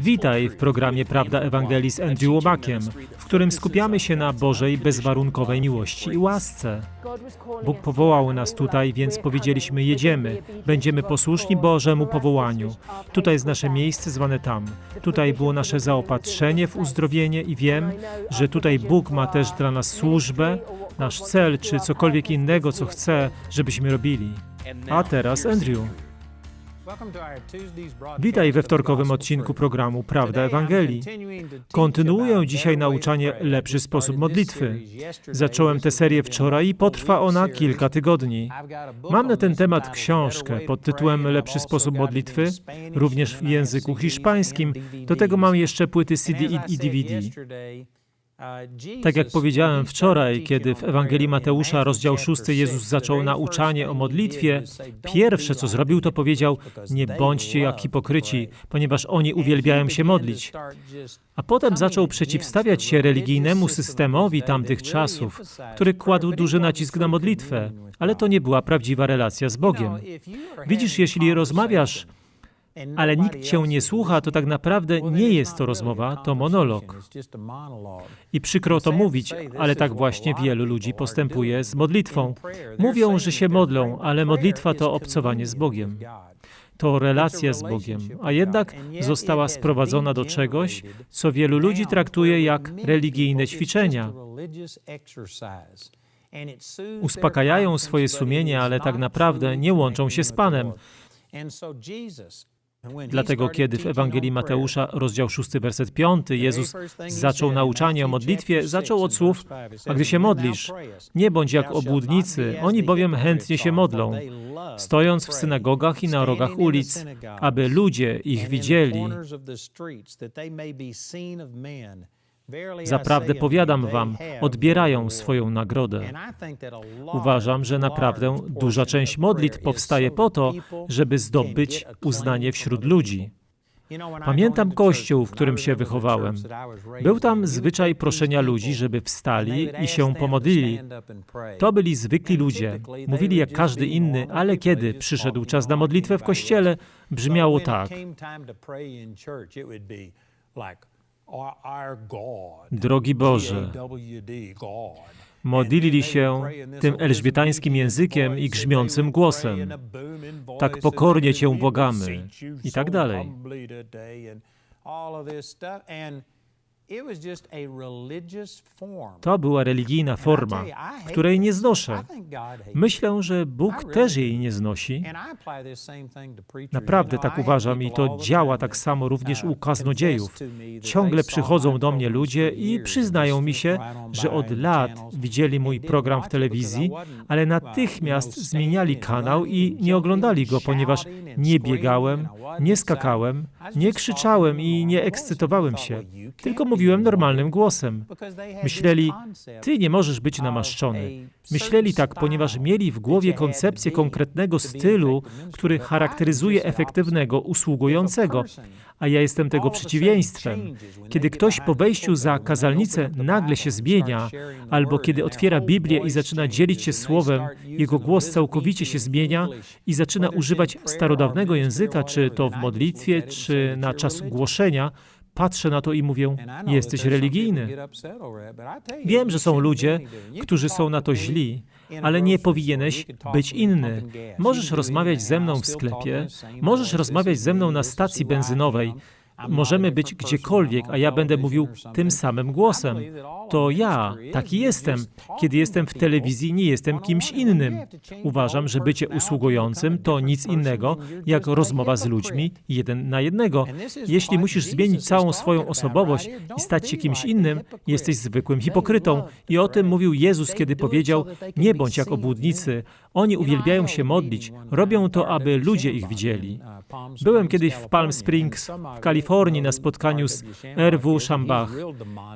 Witaj w programie Prawda Ewangelii z Andrew Łobakiem, w którym skupiamy się na Bożej bezwarunkowej miłości i łasce. Bóg powołał nas tutaj, więc powiedzieliśmy: jedziemy, będziemy posłuszni Bożemu powołaniu. Tutaj jest nasze miejsce zwane tam. Tutaj było nasze zaopatrzenie w uzdrowienie i wiem, że tutaj Bóg ma też dla nas służbę, nasz cel czy cokolwiek innego, co chce, żebyśmy robili. A teraz Andrew. Witaj we wtorkowym odcinku programu Prawda Ewangelii. Kontynuuję dzisiaj nauczanie Lepszy sposób modlitwy. Zacząłem tę serię wczoraj i potrwa ona kilka tygodni. Mam na ten temat książkę pod tytułem Lepszy sposób modlitwy, również w języku hiszpańskim. Do tego mam jeszcze płyty CD i DVD. Tak jak powiedziałem wczoraj, kiedy w Ewangelii Mateusza, rozdział 6, Jezus zaczął nauczanie o modlitwie, pierwsze co zrobił, to powiedział: Nie bądźcie jak hipokryci, ponieważ oni uwielbiają się modlić. A potem zaczął przeciwstawiać się religijnemu systemowi tamtych czasów, który kładł duży nacisk na modlitwę, ale to nie była prawdziwa relacja z Bogiem. Widzisz, jeśli rozmawiasz, ale nikt cię nie słucha, to tak naprawdę nie jest to rozmowa, to monolog. I przykro to mówić, ale tak właśnie wielu ludzi postępuje z modlitwą. Mówią, że się modlą, ale modlitwa to obcowanie z Bogiem. To relacja z Bogiem, a jednak została sprowadzona do czegoś, co wielu ludzi traktuje jak religijne ćwiczenia. Uspokajają swoje sumienie, ale tak naprawdę nie łączą się z Panem. Dlatego, kiedy w Ewangelii Mateusza, rozdział 6, werset 5, Jezus zaczął nauczanie o modlitwie, zaczął od słów, a gdy się modlisz, nie bądź jak obłudnicy, oni bowiem chętnie się modlą, stojąc w synagogach i na rogach ulic, aby ludzie ich widzieli. Zaprawdę powiadam wam, odbierają swoją nagrodę. Uważam, że naprawdę duża część modlitw powstaje po to, żeby zdobyć uznanie wśród ludzi. Pamiętam kościół, w którym się wychowałem. Był tam zwyczaj proszenia ludzi, żeby wstali i się pomodlili. To byli zwykli ludzie. Mówili jak każdy inny, ale kiedy przyszedł czas na modlitwę w kościele, brzmiało tak. Drogi Boże, modlili się tym elżbietańskim językiem i grzmiącym głosem. Tak pokornie Cię błagamy i tak dalej. To była religijna forma, której nie znoszę. Myślę, że Bóg też jej nie znosi. Naprawdę tak uważam i to działa tak samo również u kaznodziejów. Ciągle przychodzą do mnie ludzie i przyznają mi się, że od lat widzieli mój program w telewizji, ale natychmiast zmieniali kanał i nie oglądali go, ponieważ nie biegałem, nie skakałem, nie krzyczałem i nie ekscytowałem się, tylko mówiłem normalnym głosem. Myśleli, ty nie możesz być namaszczony. Myśleli tak, ponieważ mieli w głowie koncepcję konkretnego stylu, który charakteryzuje efektywnego usługującego, a ja jestem tego przeciwieństwem. Kiedy ktoś po wejściu za kazalnicę nagle się zmienia, albo kiedy otwiera Biblię i zaczyna dzielić się słowem, jego głos całkowicie się zmienia i zaczyna używać starodawnego języka, czy to w modlitwie, czy na czas głoszenia, patrzę na to i mówię, jesteś religijny. Wiem, że są ludzie, którzy są na to źli, ale nie powinieneś być inny. Możesz rozmawiać ze mną w sklepie, możesz rozmawiać ze mną na stacji benzynowej, Możemy być gdziekolwiek, a ja będę mówił tym samym głosem. To ja, taki jestem. Kiedy jestem w telewizji, nie jestem kimś innym. Uważam, że bycie usługującym to nic innego, jak rozmowa z ludźmi jeden na jednego. Jeśli musisz zmienić całą swoją osobowość i stać się kimś innym, jesteś zwykłym hipokrytą. I o tym mówił Jezus, kiedy powiedział: Nie bądź jak obłudnicy. Oni uwielbiają się modlić. Robią to, aby ludzie ich widzieli. Byłem kiedyś w Palm Springs, w Kalifornii na spotkaniu z R.W. Shambach.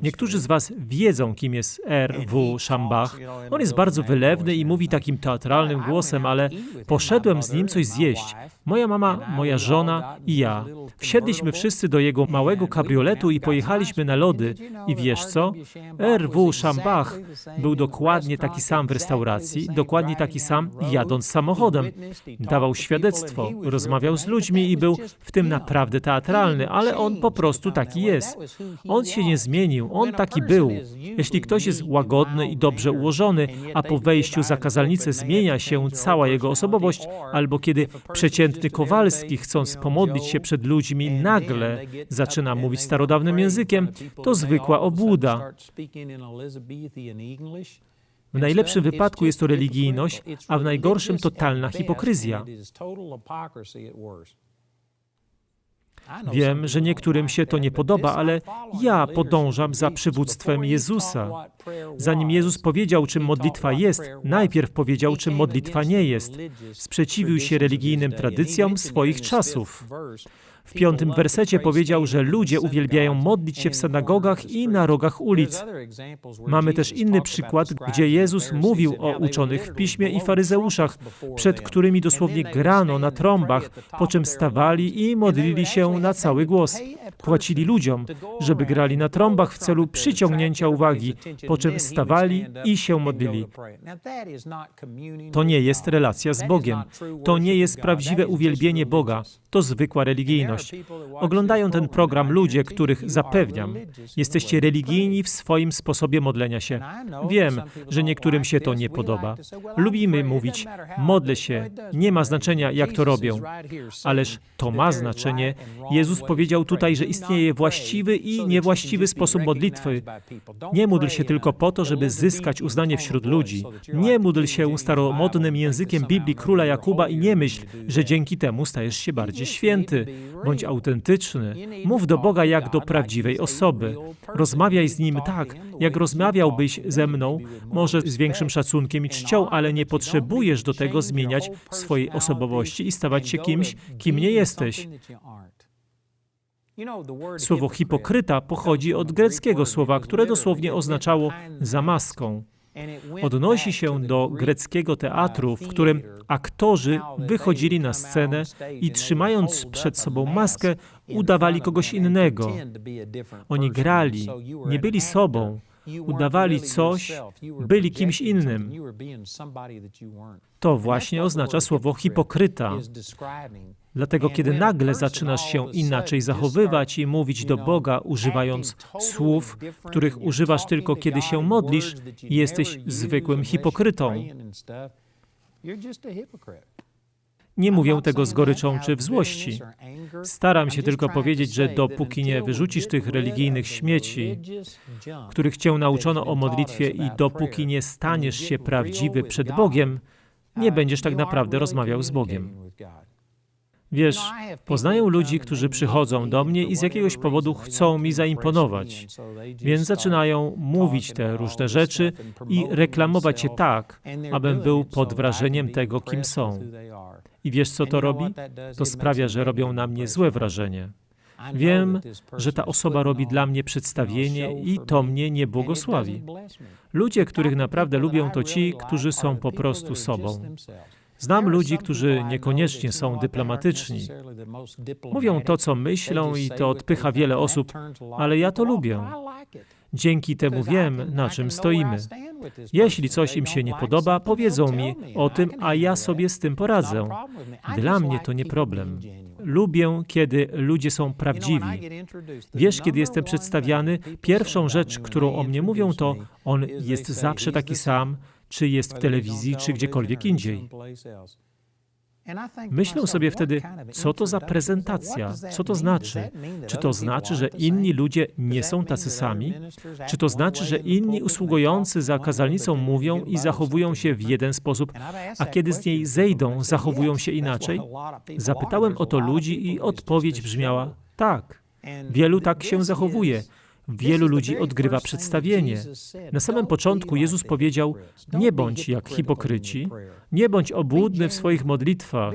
Niektórzy z Was wiedzą, kim jest R.W. Shambach. On jest bardzo wylewny i mówi takim teatralnym głosem, ale poszedłem z nim coś zjeść. Moja mama, moja żona i ja. Wsiedliśmy wszyscy do jego małego kabrioletu i pojechaliśmy na lody. I wiesz co? R.W. Shambach był dokładnie taki sam w restauracji, dokładnie taki sam jadąc samochodem. Dawał świadectwo, rozmawiał z ludźmi i był w tym naprawdę teatralny, ale on po prostu taki jest. On się nie zmienił, on taki był. Jeśli ktoś jest łagodny i dobrze ułożony, a po wejściu za kazalnicę zmienia się cała jego osobowość, albo kiedy przeciętny Kowalski, chcąc pomodlić się przed ludźmi, nagle zaczyna mówić starodawnym językiem, to zwykła obłuda. W najlepszym wypadku jest to religijność, a w najgorszym totalna hipokryzja. Wiem, że niektórym się to nie podoba, ale ja podążam za przywództwem Jezusa. Zanim Jezus powiedział, czym modlitwa jest, najpierw powiedział, czym modlitwa nie jest. Sprzeciwił się religijnym tradycjom swoich czasów. W piątym wersecie powiedział, że ludzie uwielbiają modlić się w synagogach i na rogach ulic. Mamy też inny przykład, gdzie Jezus mówił o uczonych w piśmie i faryzeuszach, przed którymi dosłownie grano na trąbach, po czym stawali i modlili się na cały głos. Płacili ludziom, żeby grali na trąbach w celu przyciągnięcia uwagi, po czym stawali i się modlili. To nie jest relacja z Bogiem. To nie jest prawdziwe uwielbienie Boga. To zwykła religijność. Oglądają ten program ludzie, których zapewniam, jesteście religijni w swoim sposobie modlenia się. Wiem, że niektórym się to nie podoba. Lubimy mówić, modlę się, nie ma znaczenia, jak to robią. Ależ to ma znaczenie. Jezus powiedział tutaj, że istnieje właściwy i niewłaściwy sposób modlitwy. Nie módl się tylko po to, żeby zyskać uznanie wśród ludzi. Nie módl się staromodnym językiem Biblii króla Jakuba i nie myśl, że dzięki temu stajesz się bardziej święty. Bądź autentyczny. Mów do Boga jak do prawdziwej osoby. Rozmawiaj z Nim tak, jak rozmawiałbyś ze mną, może z większym szacunkiem i czcią, ale nie potrzebujesz do tego zmieniać swojej osobowości i stawać się kimś, kim nie jesteś. Słowo hipokryta pochodzi od greckiego słowa, które dosłownie oznaczało za maską. Odnosi się do greckiego teatru, w którym aktorzy wychodzili na scenę i trzymając przed sobą maskę, udawali kogoś innego. Oni grali, nie byli sobą, udawali coś, byli kimś innym. To właśnie oznacza słowo hipokryta. Dlatego, kiedy nagle zaczynasz się inaczej zachowywać i mówić do Boga, używając słów, których używasz tylko kiedy się modlisz, jesteś zwykłym hipokrytą. Nie mówię tego z goryczą czy w złości. Staram się tylko powiedzieć, że dopóki nie wyrzucisz tych religijnych śmieci, których cię nauczono o modlitwie i dopóki nie staniesz się prawdziwy przed Bogiem, nie będziesz tak naprawdę rozmawiał z Bogiem. Wiesz, poznaję ludzi, którzy przychodzą do mnie i z jakiegoś powodu chcą mi zaimponować, więc zaczynają mówić te różne rzeczy i reklamować się tak, abym był pod wrażeniem tego, kim są. I wiesz, co to robi? To sprawia, że robią na mnie złe wrażenie. Wiem, że ta osoba robi dla mnie przedstawienie i to mnie nie błogosławi. Ludzie, których naprawdę lubią, to ci, którzy są po prostu sobą. Znam ludzi, którzy niekoniecznie są dyplomatyczni. Mówią to, co myślą i to odpycha wiele osób, ale ja to lubię. Dzięki temu wiem, na czym stoimy. Jeśli coś im się nie podoba, powiedzą mi o tym, a ja sobie z tym poradzę. Dla mnie to nie problem. Lubię, kiedy ludzie są prawdziwi. Wiesz, kiedy jestem przedstawiany, pierwszą rzecz, którą o mnie mówią, to on jest zawsze taki sam, czy jest w telewizji, czy gdziekolwiek indziej. Myślę sobie wtedy, co to za prezentacja, co to znaczy? Czy to znaczy, że inni ludzie nie są tacy sami? Czy to znaczy, że inni usługujący za kazalnicą mówią i zachowują się w jeden sposób, a kiedy z niej zejdą, zachowują się inaczej? Zapytałem o to ludzi i odpowiedź brzmiała tak. Wielu tak się zachowuje. Wielu ludzi odgrywa przedstawienie. Na samym początku Jezus powiedział: Nie bądź jak hipokryci, nie bądź obłudny w swoich modlitwach,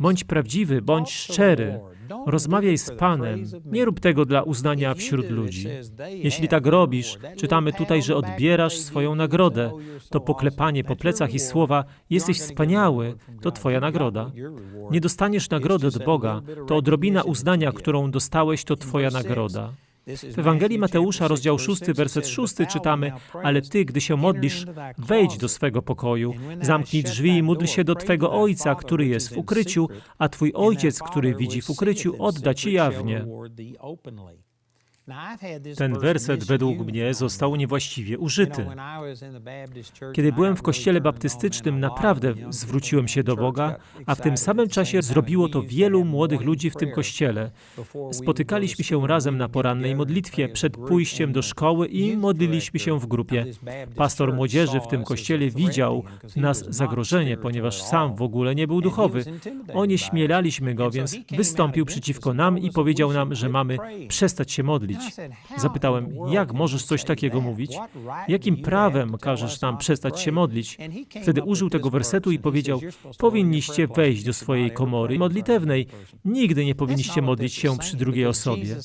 Bądź prawdziwy, bądź szczery. Rozmawiaj z Panem. Nie rób tego dla uznania wśród ludzi. Jeśli tak robisz, czytamy tutaj, że odbierasz swoją nagrodę. To poklepanie po plecach i słowa jesteś wspaniały, to Twoja nagroda. Nie dostaniesz nagrody od Boga, to odrobina uznania, którą dostałeś, to Twoja nagroda. W Ewangelii Mateusza, rozdział 6, werset 6 czytamy, ale ty, gdy się modlisz, wejdź do swego pokoju, zamknij drzwi i módl się do Twego Ojca, który jest w ukryciu, a Twój Ojciec, który widzi w ukryciu, odda Ci jawnie. Ten werset według mnie został niewłaściwie użyty. Kiedy byłem w kościele baptystycznym, naprawdę zwróciłem się do Boga, a w tym samym czasie zrobiło to wielu młodych ludzi w tym kościele. Spotykaliśmy się razem na porannej modlitwie przed pójściem do szkoły i modliliśmy się w grupie. Pastor młodzieży w tym kościele widział w nas zagrożenie, ponieważ sam w ogóle nie był duchowy. Onieśmielaliśmy go, więc wystąpił przeciwko nam i powiedział nam, że mamy przestać się modlić. Zapytałem, jak możesz coś takiego mówić? Jakim prawem każesz nam przestać się modlić? Wtedy użył tego wersetu i powiedział, powinniście wejść do swojej komory modlitewnej. Nigdy nie powinniście modlić się przy drugiej osobie.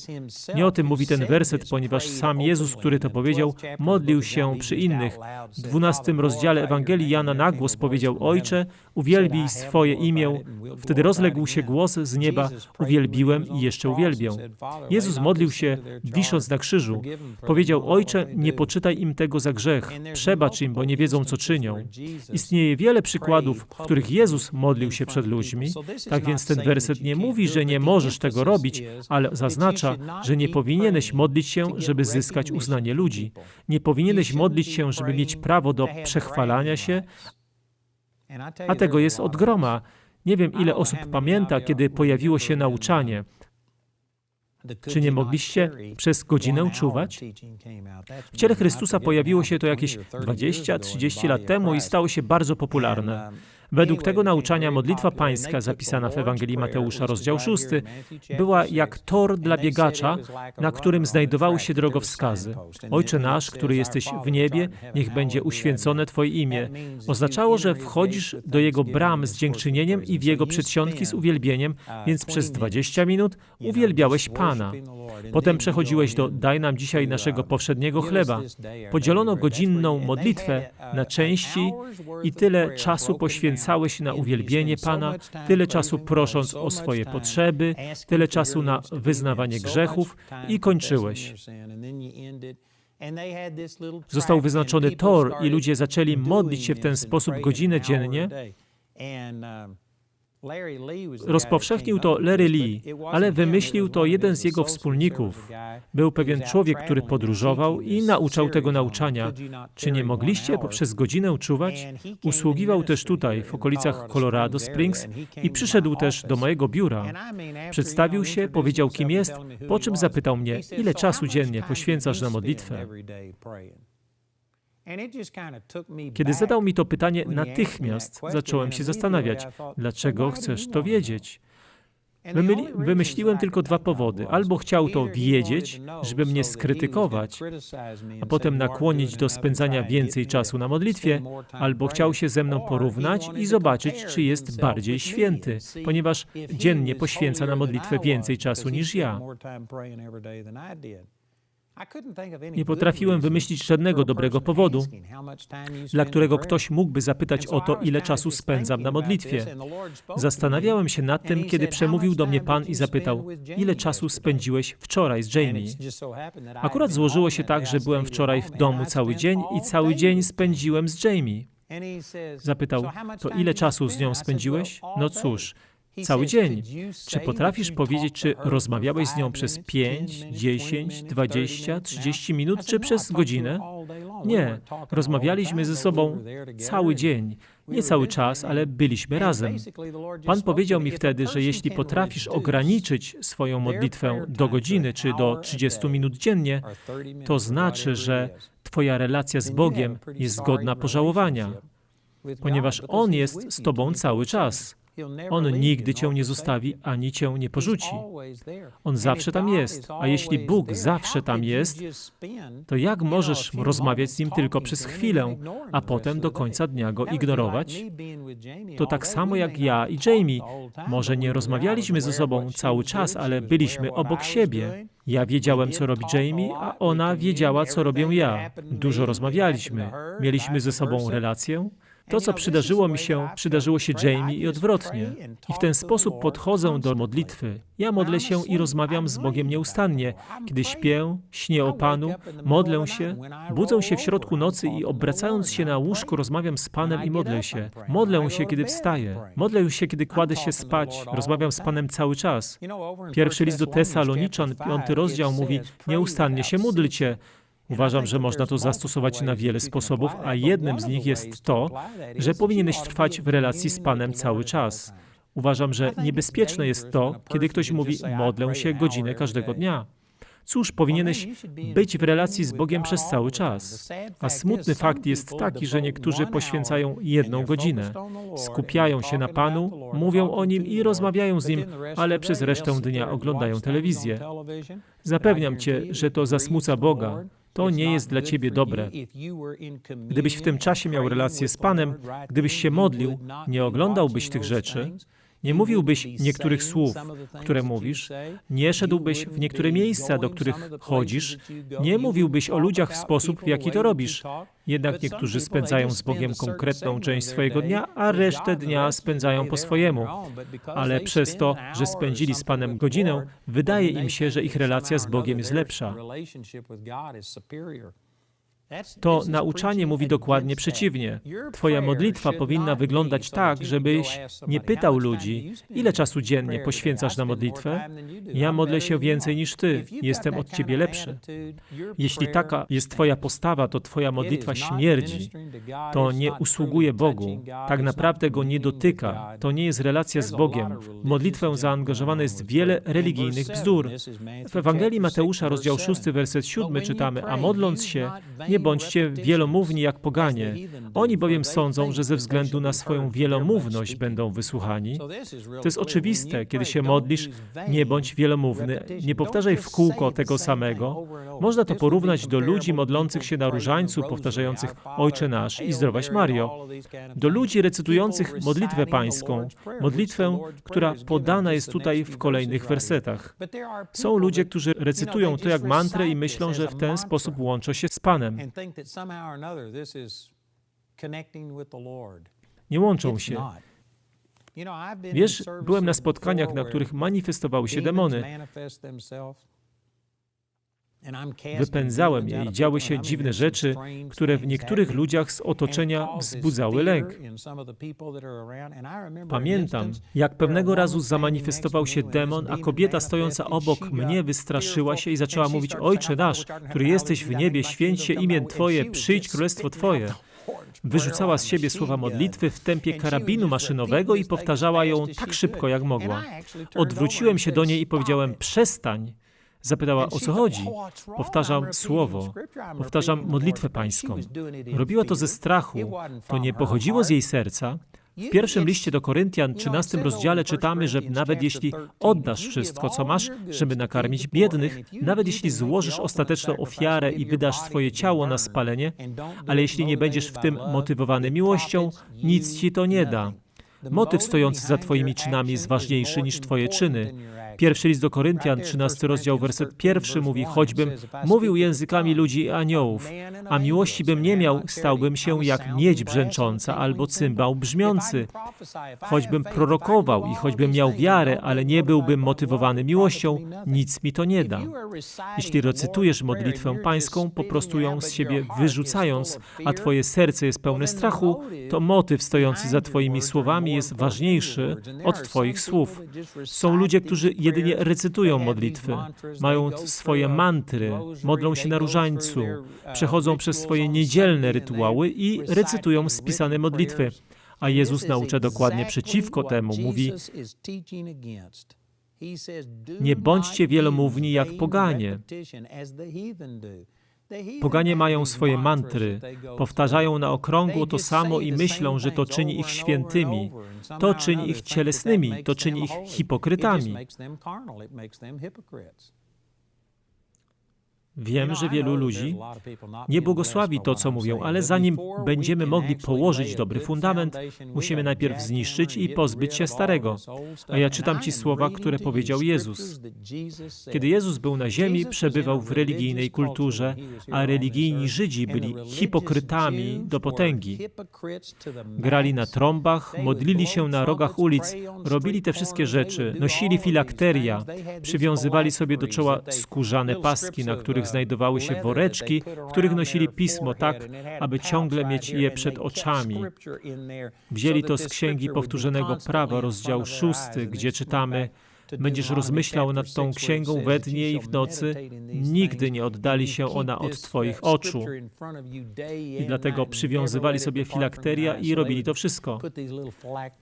Nie o tym mówi ten werset, ponieważ sam Jezus, który to powiedział, modlił się przy innych. W dwunastym rozdziale Ewangelii Jana na głos powiedział, Ojcze, uwielbij swoje imię. Wtedy rozległ się głos z nieba, uwielbiłem i jeszcze uwielbię. Jezus modlił się wisząc na krzyżu, powiedział: Ojcze, nie poczytaj im tego za grzech, przebacz im, bo nie wiedzą, co czynią. Istnieje wiele przykładów, w których Jezus modlił się przed ludźmi. Tak więc ten werset nie mówi, że nie możesz tego robić, ale zaznacza, że nie powinieneś modlić się, żeby zyskać uznanie ludzi. Nie powinieneś modlić się, żeby mieć prawo do przechwalania się, a tego jest od groma. Nie wiem, ile osób pamięta, kiedy pojawiło się nauczanie. Czy nie mogliście przez godzinę czuwać? W ciele Chrystusa pojawiło się to jakieś 20-30 lat temu i stało się bardzo popularne. Według tego nauczania modlitwa pańska zapisana w Ewangelii Mateusza, rozdział 6, była jak tor dla biegacza, na którym znajdowały się drogowskazy. Ojcze nasz, który jesteś w niebie, niech będzie uświęcone Twoje imię. Oznaczało, że wchodzisz do Jego bram z dziękczynieniem i w Jego przedsionki z uwielbieniem, więc przez 20 minut uwielbiałeś Pana. Potem przechodziłeś do Daj nam dzisiaj naszego powszedniego chleba. Podzielono godzinną modlitwę na części i tyle czasu poświęcałeś na uwielbienie Pana, tyle czasu prosząc o swoje potrzeby, tyle czasu na wyznawanie grzechów i kończyłeś. Został wyznaczony tor i ludzie zaczęli modlić się w ten sposób godzinę dziennie. Rozpowszechnił to Larry Lee, ale wymyślił to jeden z jego wspólników. Był pewien człowiek, który podróżował i nauczał tego nauczania. Czy nie mogliście poprzez godzinę czuwać? Usługiwał też tutaj, w okolicach Colorado Springs i przyszedł też do mojego biura. Przedstawił się, powiedział kim jest, po czym zapytał mnie, ile czasu dziennie poświęcasz na modlitwę. Kiedy zadał mi to pytanie, natychmiast zacząłem się zastanawiać, dlaczego chcesz to wiedzieć. Wymyśliłem tylko dwa powody. Albo chciał to wiedzieć, żeby mnie skrytykować, a potem nakłonić do spędzania więcej czasu na modlitwie, albo chciał się ze mną porównać i zobaczyć, czy jest bardziej święty, ponieważ dziennie poświęca na modlitwę więcej czasu niż ja. Nie potrafiłem wymyślić żadnego dobrego powodu, dla którego ktoś mógłby zapytać o to, ile czasu spędzam na modlitwie. Zastanawiałem się nad tym, kiedy przemówił do mnie Pan i zapytał, ile czasu spędziłeś wczoraj z Jamie. Akurat złożyło się tak, że byłem wczoraj w domu cały dzień i cały dzień spędziłem z Jamie. Zapytał, to ile czasu z nią spędziłeś? No cóż, cały dzień. Czy potrafisz powiedzieć, czy rozmawiałeś z nią przez 5, 10, 20, 30 minut, czy przez godzinę? Nie, rozmawialiśmy ze sobą cały dzień. Nie cały czas, ale byliśmy razem. Pan powiedział mi wtedy, że jeśli potrafisz ograniczyć swoją modlitwę do godziny czy do 30 minut dziennie, to znaczy, że Twoja relacja z Bogiem jest godna pożałowania, ponieważ On jest z Tobą cały czas. On nigdy cię nie zostawi ani cię nie porzuci. On zawsze tam jest. A jeśli Bóg zawsze tam jest, to jak możesz rozmawiać z Nim tylko przez chwilę, a potem do końca dnia Go ignorować? To tak samo jak ja i Jamie. Może nie rozmawialiśmy ze sobą cały czas, ale byliśmy obok siebie. Ja wiedziałem, co robi Jamie, a ona wiedziała, co robię ja. Dużo rozmawialiśmy. Mieliśmy ze sobą relację. To, co przydarzyło mi się, przydarzyło się Jamie i odwrotnie. I w ten sposób podchodzę do modlitwy. Ja modlę się i rozmawiam z Bogiem nieustannie. Kiedy śpię, śnię o Panu, modlę się, budzę się w środku nocy i obracając się na łóżku rozmawiam z Panem i modlę się. Modlę się, kiedy wstaję. Modlę się, kiedy kładę się spać. Rozmawiam z Panem cały czas. Pierwszy list do Tesaloniczan, piąty rozdział mówi, nieustannie się módlcie. Uważam, że można to zastosować na wiele sposobów, a jednym z nich jest to, że powinieneś trwać w relacji z Panem cały czas. Uważam, że niebezpieczne jest to, kiedy ktoś mówi, modlę się godzinę każdego dnia. Cóż, powinieneś być w relacji z Bogiem przez cały czas. A smutny fakt jest taki, że niektórzy poświęcają jedną godzinę. Skupiają się na Panu, mówią o Nim i rozmawiają z Nim, ale przez resztę dnia oglądają telewizję. Zapewniam Cię, że to zasmuca Boga. To nie jest dla ciebie dobre. Gdybyś w tym czasie miał relację z Panem, gdybyś się modlił, nie oglądałbyś tych rzeczy, nie mówiłbyś niektórych słów, które mówisz, nie szedłbyś w niektóre miejsca, do których chodzisz, nie mówiłbyś o ludziach w sposób, w jaki to robisz. Jednak niektórzy spędzają z Bogiem konkretną część swojego dnia, a resztę dnia spędzają po swojemu. Ale przez to, że spędzili z Panem godzinę, wydaje im się, że ich relacja z Bogiem jest lepsza. To nauczanie mówi dokładnie przeciwnie. Twoja modlitwa powinna wyglądać tak, żebyś nie pytał ludzi, ile czasu dziennie poświęcasz na modlitwę. Ja modlę się więcej niż ty, jestem od ciebie lepszy. Jeśli taka jest Twoja postawa, to Twoja modlitwa śmierdzi. To nie usługuje Bogu. Tak naprawdę go nie dotyka. To nie jest relacja z Bogiem. W modlitwę zaangażowane jest wiele religijnych bzdur. W Ewangelii Mateusza, rozdział 6, werset 7 czytamy, a modląc się, nie bądźcie wielomówni jak poganie. Oni bowiem sądzą, że ze względu na swoją wielomówność będą wysłuchani. To jest oczywiste, kiedy się modlisz, nie bądź wielomówny, nie powtarzaj w kółko tego samego. Można to porównać do ludzi modlących się na różańcu, powtarzających Ojcze Nasz i Zdrowaś Mario. Do ludzi recytujących modlitwę pańską, modlitwę, która podana jest tutaj w kolejnych wersetach. Są ludzie, którzy recytują to jak mantrę i myślą, że w ten sposób łączą się z Panem. Nie łączą się. Wiesz, byłem na spotkaniach, na których manifestowały się demony. Wypędzałem je i działy się dziwne rzeczy, które w niektórych ludziach z otoczenia wzbudzały lęk. Pamiętam, jak pewnego razu zamanifestował się demon, a kobieta stojąca obok mnie wystraszyła się i zaczęła mówić: Ojcze nasz, który jesteś w niebie, święć się imię Twoje, przyjdź królestwo Twoje. Wyrzucała z siebie słowa modlitwy w tempie karabinu maszynowego i powtarzała ją tak szybko, jak mogła. Odwróciłem się do niej i powiedziałem: Przestań. Zapytała, o co chodzi. Powtarzam słowo, powtarzam modlitwę pańską. Robiła to ze strachu. To nie pochodziło z jej serca. W pierwszym liście do Koryntian, 13 rozdziale czytamy, że nawet jeśli oddasz wszystko, co masz, żeby nakarmić biednych, nawet jeśli złożysz ostateczną ofiarę i wydasz swoje ciało na spalenie, ale jeśli nie będziesz w tym motywowany miłością, nic ci to nie da. Motyw stojący za Twoimi czynami jest ważniejszy niż Twoje czyny. Pierwszy list do Koryntian, 13 rozdział, werset pierwszy mówi, choćbym mówił językami ludzi i aniołów, a miłości bym nie miał, stałbym się jak miedź brzęcząca albo cymbał brzmiący. Choćbym prorokował i choćbym miał wiarę, ale nie byłbym motywowany miłością, nic mi to nie da. Jeśli recytujesz modlitwę pańską, po prostu ją z siebie wyrzucając, a twoje serce jest pełne strachu, to motyw stojący za twoimi słowami jest ważniejszy od twoich słów. Są ludzie, którzy jedynie recytują modlitwy, mają swoje mantry, modlą się na różańcu, przechodzą przez swoje niedzielne rytuały i recytują spisane modlitwy. A Jezus naucza dokładnie przeciwko temu. Mówi, nie bądźcie wielomówni jak poganie. Poganie mają swoje mantry, powtarzają na okrągło to samo i myślą, że to czyni ich świętymi, to czyni ich cielesnymi, to czyni ich hipokrytami. Wiem, że wielu ludzi nie błogosławi to, co mówią, ale zanim będziemy mogli położyć dobry fundament, musimy najpierw zniszczyć i pozbyć się starego. A ja czytam Ci słowa, które powiedział Jezus. Kiedy Jezus był na ziemi, przebywał w religijnej kulturze, a religijni Żydzi byli hipokrytami do potęgi. Grali na trąbach, modlili się na rogach ulic, robili te wszystkie rzeczy, nosili filakteria, przywiązywali sobie do czoła skórzane paski, na których znajdowały się woreczki, w których nosili pismo tak, aby ciągle mieć je przed oczami. Wzięli to z Księgi Powtórzonego Prawa, rozdział szósty, gdzie czytamy Będziesz rozmyślał nad tą księgą we dnie i w nocy, nigdy nie oddali się ona od Twoich oczu. I dlatego przywiązywali sobie filakteria i robili to wszystko.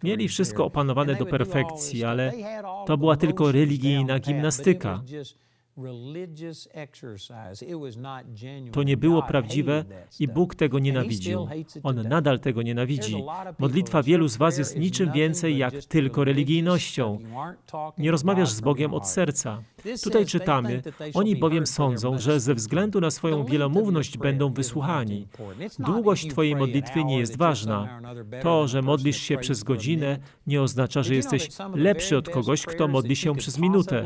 Mieli wszystko opanowane do perfekcji, ale to była tylko religijna gimnastyka. To nie było prawdziwe i Bóg tego nienawidził. On nadal tego nienawidzi. Modlitwa wielu z Was jest niczym więcej jak tylko religijnością. Nie rozmawiasz z Bogiem od serca. Tutaj czytamy, oni bowiem sądzą, że ze względu na swoją wielomówność będą wysłuchani. Długość Twojej modlitwy nie jest ważna. To, że modlisz się przez godzinę, nie oznacza, że jesteś lepszy od kogoś, kto modli się przez minutę.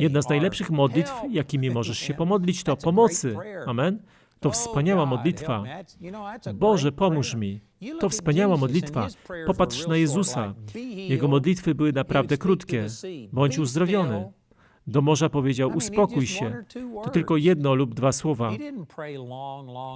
Jedna z najlepszych modlitw, jakimi możesz się pomodlić, to pomocy. Amen. To wspaniała modlitwa. Boże, pomóż mi. To wspaniała modlitwa. Popatrz na Jezusa. Jego modlitwy były naprawdę krótkie. Bądź uzdrowiony. Do morza powiedział: Uspokój się. To tylko jedno lub dwa słowa.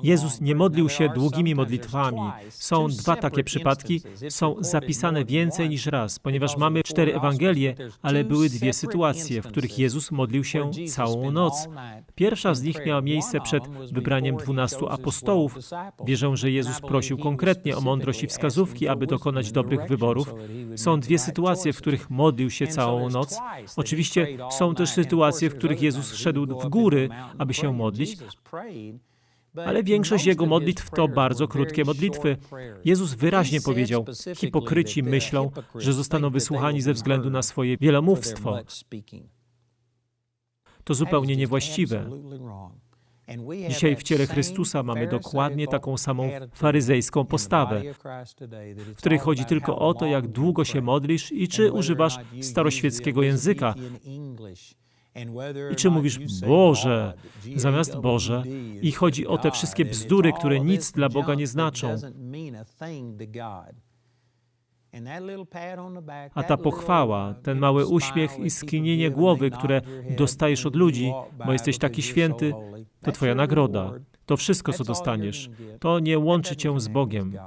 Jezus nie modlił się długimi modlitwami. Są dwa takie przypadki, są zapisane więcej niż raz, ponieważ mamy cztery Ewangelie, ale były dwie sytuacje, w których Jezus modlił się całą noc. Pierwsza z nich miała miejsce przed wybraniem dwunastu apostołów. Wierzę, że Jezus prosił konkretnie o mądrość i wskazówki, aby dokonać dobrych wyborów. Są dwie sytuacje, w których modlił się całą noc. Oczywiście są też sytuacje, w których Jezus szedł w góry, aby się modlić, ale większość jego modlitw to bardzo krótkie modlitwy. Jezus wyraźnie powiedział: Hipokryci myślą, że zostaną wysłuchani ze względu na swoje wielomówstwo. To zupełnie niewłaściwe. Dzisiaj w ciele Chrystusa mamy dokładnie taką samą faryzejską postawę, w której chodzi tylko o to, jak długo się modlisz i czy używasz staroświeckiego języka. I czy mówisz Boże zamiast Boże? I chodzi o te wszystkie bzdury, które nic dla Boga nie znaczą. A ta pochwała, ten mały uśmiech i skinienie głowy, które dostajesz od ludzi, bo jesteś taki święty, to Twoja nagroda. To wszystko, co dostaniesz, to nie łączy Cię z Bogiem.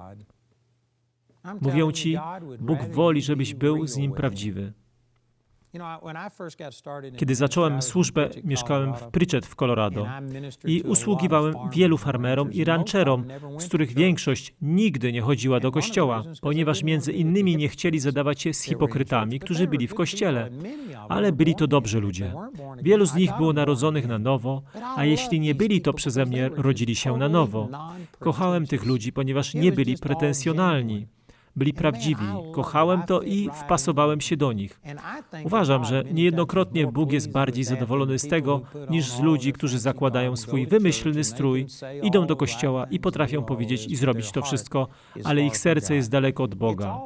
Mówią Ci, Bóg woli, żebyś był z Nim prawdziwy. Kiedy zacząłem służbę, mieszkałem w Pritchett w Colorado i usługiwałem wielu farmerom i rancherom, z których większość nigdy nie chodziła do kościoła, ponieważ między innymi nie chcieli zadawać się z hipokrytami, którzy byli w kościele. Ale byli to dobrzy ludzie. Wielu z nich było narodzonych na nowo, a jeśli nie byli, to przeze mnie rodzili się na nowo. Kochałem tych ludzi, ponieważ nie byli pretensjonalni byli prawdziwi. Kochałem to i wpasowałem się do nich. Uważam, że niejednokrotnie Bóg jest bardziej zadowolony z tego, niż z ludzi, którzy zakładają swój wymyślny strój, idą do kościoła i potrafią powiedzieć i zrobić to wszystko, ale ich serce jest daleko od Boga.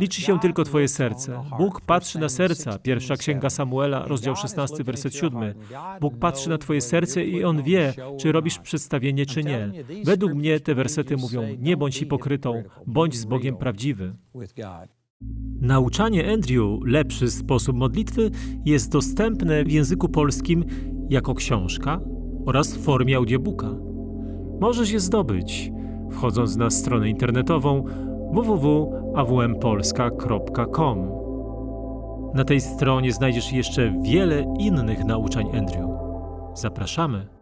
Liczy się tylko Twoje serce. Bóg patrzy na serca. Pierwsza księga Samuela, rozdział 16, werset 7. Bóg patrzy na Twoje serce i On wie, czy robisz przedstawienie, czy nie. Według mnie te wersety mówią: Nie bądź hipokrytą, bądź z Bogiem prawdziwym prawdziwy. Nauczanie Andrew Lepszy sposób modlitwy jest dostępne w języku polskim jako książka oraz w formie audiobooka. Możesz je zdobyć wchodząc na stronę internetową www.awmpolska.com. Na tej stronie znajdziesz jeszcze wiele innych nauczań Andrew. Zapraszamy.